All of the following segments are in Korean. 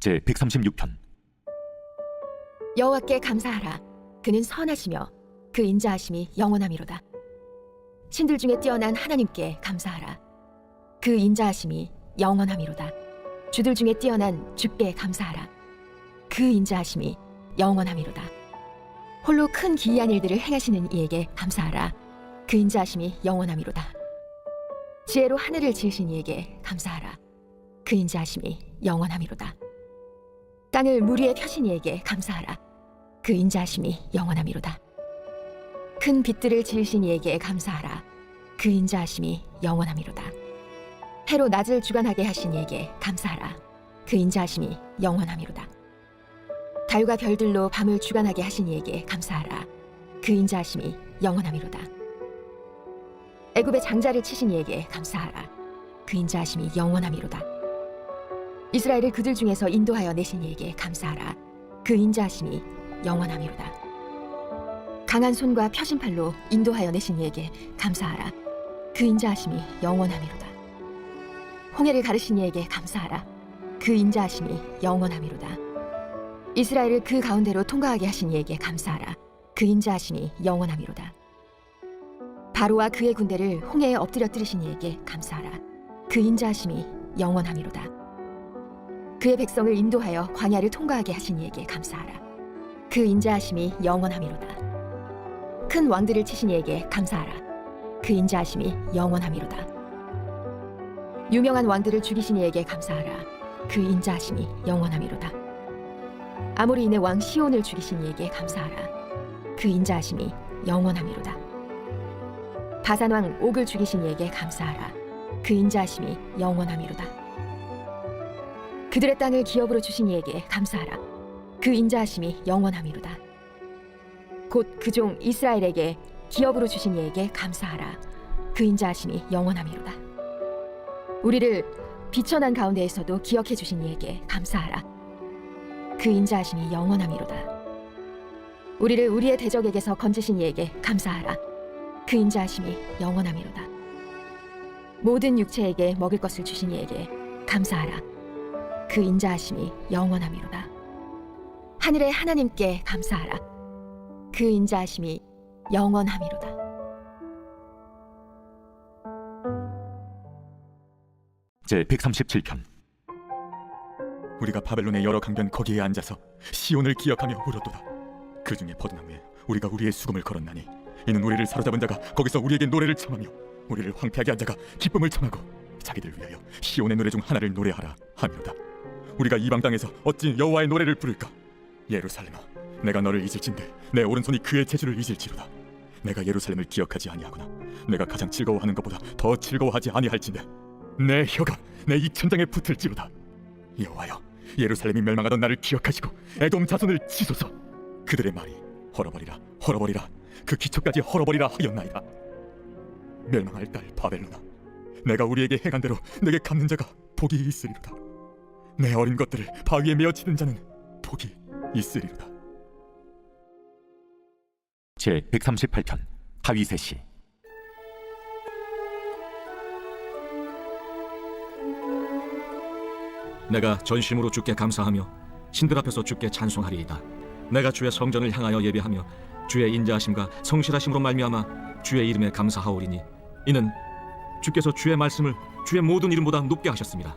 제 136편 여호와께 감사하라. 그는 선하시며 그 인자하심이 영원함이로다. 신들 중에 뛰어난 하나님께 감사하라. 그 인자하심이 영원함이로다. 주들 중에 뛰어난 주께 감사하라. 그 인자하심이 영원함이로다. 홀로 큰 기이한 일들을 행하시는 이에게 감사하라. 그 인자하심이 영원함이로다. 지혜로 하늘을 지으신 이에게 감사하라. 그 인자하심이 영원함이로다. 땅을 물 위에 펴신 이에게 감사하라. 그 인자하심이 영원함이로다. 큰 빛들을 지으신 이에게 감사하라. 그 인자하심이 영원함이로다. 해로 낮을 주관하게 하신 이에게 감사하라. 그 인자하심이 영원함이로다. 달과 별들로 밤을 주관하게 하신 이에게 감사하라. 그 인자하심이 영원함이로다. 애굽의 장자를 치신 이에게 감사하라. 그 인자하심이 영원함이로다. 이스라엘을 그들 중에서 인도하여 내신 이에게 감사하라. 그 인자하심이 영원함이로다. 강한 손과 펴신 팔로 인도하여 내신 이에게 감사하라. 그 인자하심이 영원함이로다. 홍해를 가르신 이에게 감사하라. 그 인자하심이 영원함이로다. 이스라엘을 그 가운데로 통과하게 하신 이에게 감사하라. 그 인자하심이 영원함이로다. 바로와 그의 군대를 홍해에 엎드려뜨리신 이에게 감사하라. 그 인자하심이 영원함이로다. 그의 백성을 인도하여 광야를 통과하게 하신 이에게 감사하라. 그 인자하심이 영원함이로다. 큰 왕들을 치신 이에게 감사하라. 그 인자하심이 영원함이로다. 유명한 왕들을 죽이신 이에게 감사하라. 그 인자하심이 영원함이로다. 아모리인의 왕 시온을 죽이신 이에게 감사하라. 그 인자하심이 영원함이로다. 바산 왕 옥을 죽이신 이에게 감사하라. 그 인자하심이 영원함이로다. 그들의 땅을 기업으로 주신 이에게 감사하라. 그 인자하심이 영원함이로다. 곧 그 종 이스라엘에게 기업으로 주신 이에게 감사하라. 그 인자하심이 영원함이로다. 우리를 비천한 가운데에서도 기억해 주신 이에게 감사하라. 그 인자하심이 영원함이로다. 우리를 우리의 대적에게서 건지신 이에게 감사하라. 그 인자하심이 영원함이로다. 모든 육체에게 먹을 것을 주신 이에게 감사하라. 그 인자하심이 영원함이로다. 하늘의 하나님께 감사하라. 그 인자하심이 영원함이로다. 제 137편 우리가 바벨론의 여러 강변 거기에 앉아서 시온을 기억하며 울었도다. 그 중에 버드나무에 우리가 우리의 수금을 걸었나니 이는 우리를 사로잡은 자가 거기서 우리에게 노래를 청하며 우리를 황폐하게 한 자가 기쁨을 청하고 자기들 위하여 시온의 노래 중 하나를 노래하라 하미로다. 우리가 이방 땅에서 어찌 여호와의 노래를 부를까? 예루살렘아, 내가 너를 잊을진데 내 오른손이 그의 재주를 잊을지로다. 내가 예루살렘을 기억하지 아니하거나 내가 가장 즐거워하는 것보다 더 즐거워하지 아니할진데 내 혀가 내 입천장에 붙을지로다. 여호와여, 예루살렘이 멸망하던 나를 기억하시고 에돔 자손을 치소서. 그들의 말이 헐어버리라, 헐어버리라, 그 기초까지 헐어버리라 하였나이다. 멸망할 딸 바벨로나, 내가 우리에게 행한 대로 내게 갚는 자가 복이 있으리로다. 내 어린 것들을 바위에 메어 치는 자는 복이 있으리로다. 제 138편 다윗의 시 내가 전심으로 주께 감사하며 신들 앞에서 주께 찬송하리이다. 내가 주의 성전을 향하여 예배하며 주의 인자하심과 성실하심으로 말미암아 주의 이름에 감사하오리니 이는 주께서 주의 말씀을 주의 모든 이름보다 높게 하셨습니다.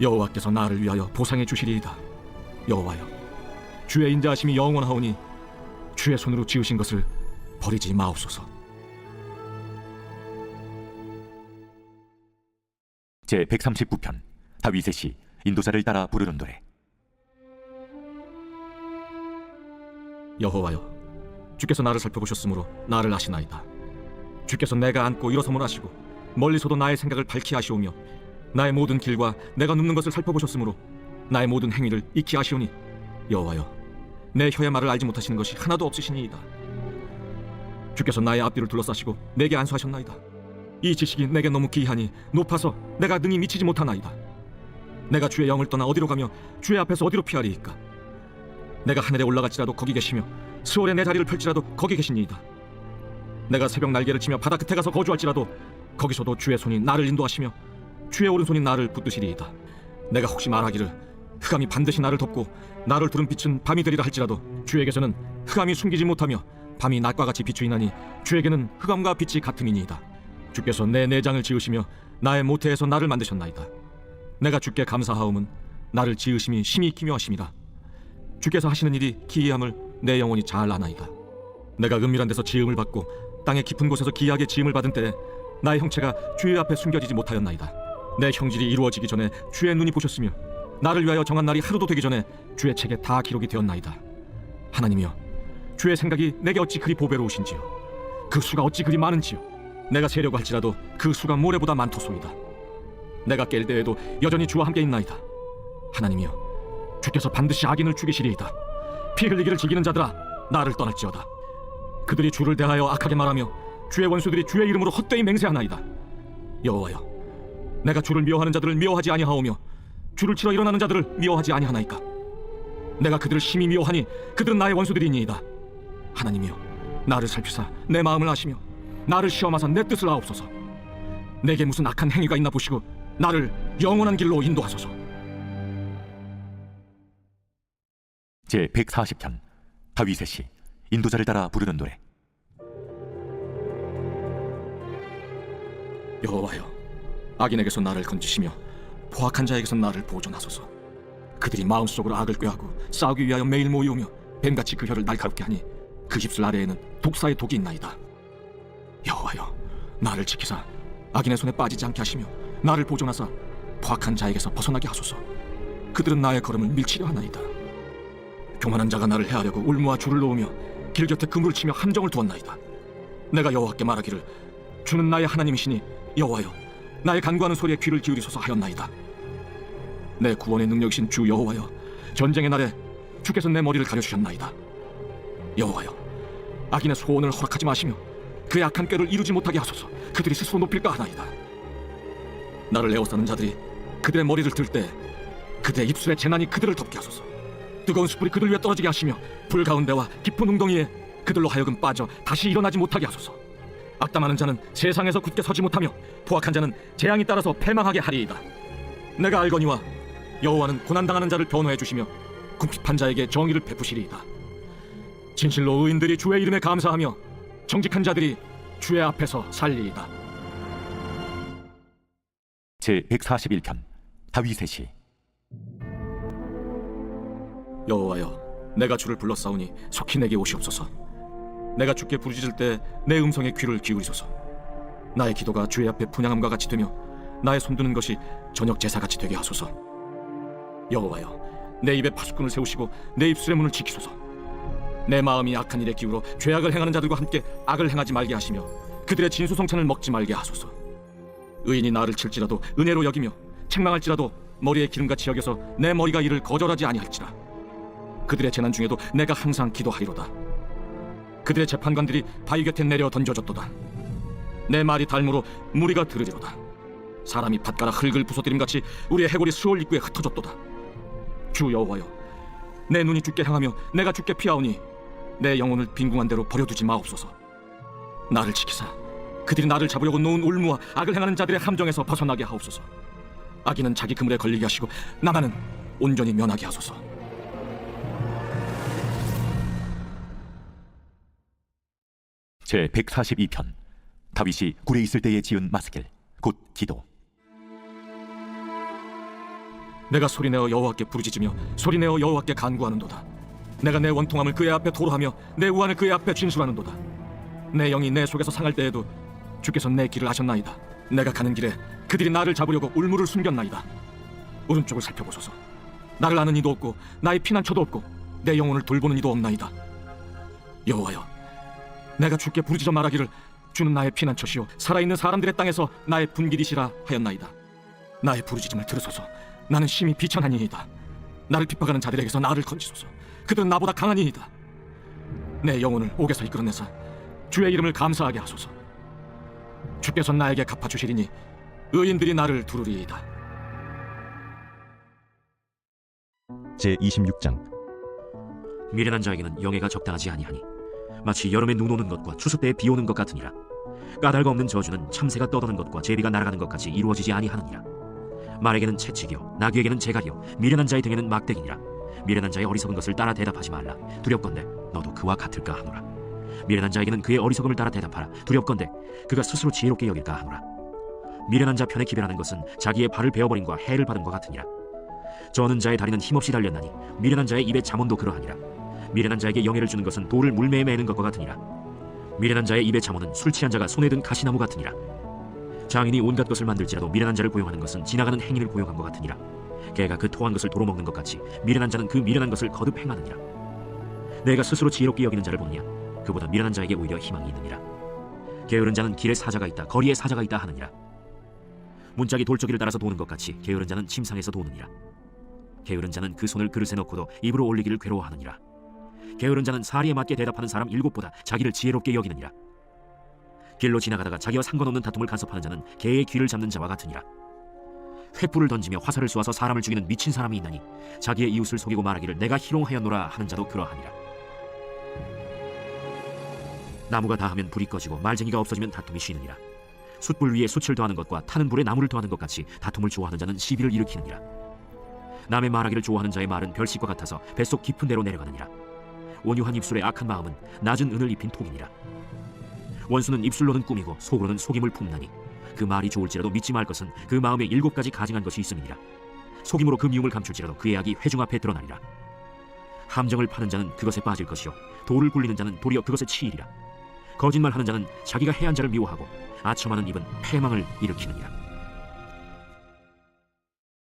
여호와께서 나를 위하여 보상해 주시리이다. 여호와여, 주의 인자하심이 영원하오니 주의 손으로 지으신 것을 버리지 마옵소서. 제 139편 다윗의 시 인도자를 따라 부르는 노래 여호와여 주께서 나를 살펴보셨으므로 나를 아시나이다 주께서 내가 앉고 일어서문 하시고 멀리서도 나의 생각을 밝히 하시오며 나의 모든 길과 내가 눕는 것을 살펴보셨으므로 나의 모든 행위를 익히 아시오니 여호와여 내 혀의 말을 알지 못하시는 것이 하나도 없으시니이다. 주께서 나의 앞뒤를 둘러싸시고 내게 안수하셨나이다. 이 지식이 내게 너무 귀하니 높아서 내가 능히 미치지 못하나이다. 내가 주의 영을 떠나 어디로 가며 주의 앞에서 어디로 피하리이까? 내가 하늘에 올라갈지라도 거기 계시며 수월에 내 자리를 펼지라도 거기 계시니이다. 내가 새벽 날개를 치며 바다 끝에 가서 거주할지라도 거기서도 주의 손이 나를 인도하시며 주의 오른손이 나를 붙드시리이다. 내가 혹시 말하기를 흑암이 반드시 나를 덮고 나를 두른 빛은 밤이 되리라 할지라도 주에게서는 흑암이 숨기지 못하며 밤이 낮과 같이 비추이나니 주에게는 흑암과 빛이 같음이니이다. 주께서 내 내장을 지으시며 나의 모태에서 나를 만드셨나이다. 내가 주께 감사하옴은 나를 지으심이 심히 기묘하심이라 주께서 하시는 일이 기이함을 내 영혼이 잘 아나이다. 내가 은밀한 데서 지음을 받고 땅의 깊은 곳에서 기이하게 지음을 받은 때에 나의 형체가 주의 앞에 숨겨지지 못하였나이다 내 형질이 이루어지기 전에 주의 눈이 보셨으며 나를 위하여 정한 날이 하루도 되기 전에 주의 책에 다 기록이 되었나이다. 하나님이여 주의 생각이 내게 어찌 그리 보배로우신지요? 그 수가 어찌 그리 많은지요? 내가 세려고 할지라도 그 수가 모래보다 많도소이다. 내가 깰 때에도 여전히 주와 함께 있나이다. 하나님이여 주께서 반드시 악인을 죽이시리이다. 피 흘리기를 즐기는 자들아 나를 떠날지어다. 그들이 주를 대하여 악하게 말하며 주의 원수들이 주의 이름으로 헛되이 맹세하나이다. 여호와여 내가 주를 미워하는 자들을 미워하지 아니하오며 주를 치러 일어나는 자들을 미워하지 아니하나이까? 내가 그들을 심히 미워하니 그들은 나의 원수들이니이다. 하나님이여 나를 살피사 내 마음을 아시며 나를 시험하사 내 뜻을 아옵소서. 내게 무슨 악한 행위가 있나 보시고 나를 영원한 길로 인도하소서. 제 140편 다윗의 시 인도자를 따라 부르는 노래. 여호와여 악인에게서 나를 건지시며 포악한 자에게서 나를 보존하소서. 그들이 마음속으로 악을 꾀하고 싸우기 위하여 매일 모이오며 뱀같이 그 혀를 날카롭게 하니 그 입술 아래에는 독사의 독이 있나이다. 여호와여 나를 지키사 악인의 손에 빠지지 않게 하시며 나를 보존하사 포악한 자에게서 벗어나게 하소서. 그들은 나의 걸음을 밀치려 하나이다. 교만한 자가 나를 해하려고 울무와 줄을 놓으며 길 곁에 그물을 치며 함정을 두었나이다. 내가 여호와께 말하기를 주는 나의 하나님이시니 여호와여 나의 간구하는 소리에 귀를 기울이소서 하였나이다. 내 구원의 능력이신 주 여호와여 전쟁의 날에 주께서 내 머리를 가려주셨나이다. 여호와여 악인의 소원을 허락하지 마시며 그의 악한 꾀를 이루지 못하게 하소서. 그들이 스스로 높일까 하나이다. 나를 에워싸는 자들이 그들의 머리를 들 때 그들의 입술의 재난이 그들을 덮게 하소서. 뜨거운 숯불이 그들 위에 떨어지게 하시며 불 가운데와 깊은 웅덩이에 그들로 하여금 빠져 다시 일어나지 못하게 하소서 악담하는 자는 세상에서 굳게 서지 못하며 포악한 자는 재앙이 따라서 패망하게 하리이다. 내가 알거니와 여호와는 고난당하는 자를 변호해 주시며 궁핍한 자에게 정의를 베푸시리이다. 진실로 의인들이 주의 이름에 감사하며 정직한 자들이 주의 앞에서 살리이다. 제 141편 다윗의 시. 여호와여 내가 주를 불렀사오니 속히 내게 오시옵소서 내가 주께 부르짖을 때 내 음성에 귀를 기울이소서. 나의 기도가 주의 앞에 분양함과 같이 되며 나의 손드는 것이 저녁 제사같이 되게 하소서. 여호와여 내 입에 파수꾼을 세우시고 내 입술의 문을 지키소서. 내 마음이 악한 일에 기울어 죄악을 행하는 자들과 함께 악을 행하지 말게 하시며 그들의 진수성찬을 먹지 말게 하소서. 의인이 나를 칠지라도 은혜로 여기며 책망할지라도 머리에 기름같이 여겨서 내 머리가 이를 거절하지 아니할지라. 그들의 재난 중에도 내가 항상 기도하리로다 그들의 재판관들이 바위 곁에 내려 던져졌도다. 내 말이 닮으로 무리가 들으리로다. 사람이 밭가라 흙을 부서뜨림 같이 우리의 해골이 수월 입구에 흩어졌도다. 주 여호와여 내 눈이 주께 향하며 내가 주께 피하오니 내 영혼을 빈궁한 대로 버려두지 마옵소서. 나를 지키사 그들이 나를 잡으려고 놓은 울무와 악을 행하는 자들의 함정에서 벗어나게 하옵소서. 악인은 자기 그물에 걸리게 하시고 나만은 온전히 면하게 하소서 제 142편 다윗이 굴에 있을 때에 지은 마스겔 곧 기도 내가 소리내어 여호와께 부르짖으며 소리내어 여호와께 간구하는도다. 내가 내 원통함을 그의 앞에 토로하며 내 우환을 그의 앞에 진술하는도다. 내 영이 내 속에서 상할 때에도 주께서 내 길을 아셨나이다. 내가 가는 길에 그들이 나를 잡으려고 울무를 숨겼나이다. 오른쪽을 살펴보소서. 나를 아는 이도 없고 나의 피난처도 없고 내 영혼을 돌보는 이도 없나이다. 여호와여, 내가 주께 부르짖어 말하기를 주는 나의 피난처시요 살아있는 사람들의 땅에서 나의 분길이시라 하였나이다. 나의 부르짖음을 들으소서. 나는 심히 비천하니이다. 나를 핍박하는 자들에게서 나를 건지소서. 그들은 나보다 강하니이다. 내 영혼을 옥에서 이끌어내사 주의 이름을 감사하게 하소서. 주께서 나에게 갚아 주시리니 의인들이 나를 두르리이다. 제 26장 미련한 자에게는 영예가 적당하지 아니하니 마치 여름에 눈 오는 것과 추수 때에 비 오는 것 같으니라. 까닭 없는 저주는 참새가 떠도는 것과 제비가 날아가는 것 같이 이루어지지 아니하느니라. 말에게는 채찍이요 나귀에게는 재갈이요 미련한 자의 등에는 막대기니라. 미련한 자의 어리석은 것을 따라 대답하지 말라. 두렵건대 너도 그와 같을까 하노라. 미련한 자에게는 그의 어리석음을 따라 대답하라. 두렵건대 그가 스스로 지혜롭게 여길까 하노라. 미련한 자 편에 기별하는 것은 자기의 발을 베어버림과 해를 받은 것 같으니라. 저는 자의 다리는 힘없이 달렸나니 미련한 자의 입의 잠언도 그러하니라 미련한 자에게 영예를 주는 것은 돌을 물매에 매는 것과 같으니라. 미련한 자의 입의 잠언은 술 취한 자가 손에 든 가시나무 같으니라. 장인이 온갖 것을 만들지라도 미련한 자를 고용하는 것은 지나가는 행인을 고용한 것 같으니라. 개가 그 토한 것을 도로 먹는 것 같이 미련한 자는 그 미련한 것을 거듭 행하느니라. 내가 스스로 지혜롭게 여기는 자를 보느냐? 그보다 미련한 자에게 오히려 희망이 있느니라. 게으른 자는 길에 사자가 있다 거리에 사자가 있다 하느니라. 문짝이 돌저기를 따라서 도는 것 같이 게으른 자는 침상에서 도느니라. 게으른 자는 그 손을 그릇에 넣고도 입으로 올리기를 괴로워하느니라. 게으른 자는 사리에 맞게 대답하는 사람 일곱보다 자기를 지혜롭게 여기느니라. 길로 지나가다가 자기와 상관없는 다툼을 간섭하는 자는 개의 귀를 잡는 자와 같으니라. 횃불을 던지며 화살을 쏘아서 사람을 죽이는 미친 사람이 있나니 자기의 이웃을 속이고 말하기를 내가 희롱하였노라 하는 자도 그러하니라. 나무가 다하면 불이 꺼지고 말쟁이가 없어지면 다툼이 쉬느니라. 숯불 위에 숯을 더하는 것과 타는 불에 나무를 더하는 것 같이 다툼을 좋아하는 자는 시비를 일으키느니라. 남의 말하기를 좋아하는 자의 말은 별식과 같아서 뱃속 깊은 데로 내려가느니라 온유한 입술의 악한 마음은 낮은 은을 입힌 톡이니라. 원수는 입술로는 꾸미고 속으로는 속임을 품나니 그 말이 좋을지라도 믿지 말 것은 그 마음에 일곱 가지 가증한 것이 있음이니라. 속임으로 그 미움을 감출지라도 그의 악이 회중 앞에 드러나리라. 함정을 파는 자는 그것에 빠질 것이요 돌을 굴리는 자는 도리어 그것에 치이리라. 거짓말하는 자는 자기가 해한 자를 미워하고 아첨하는 입은 패망을 일으키느니라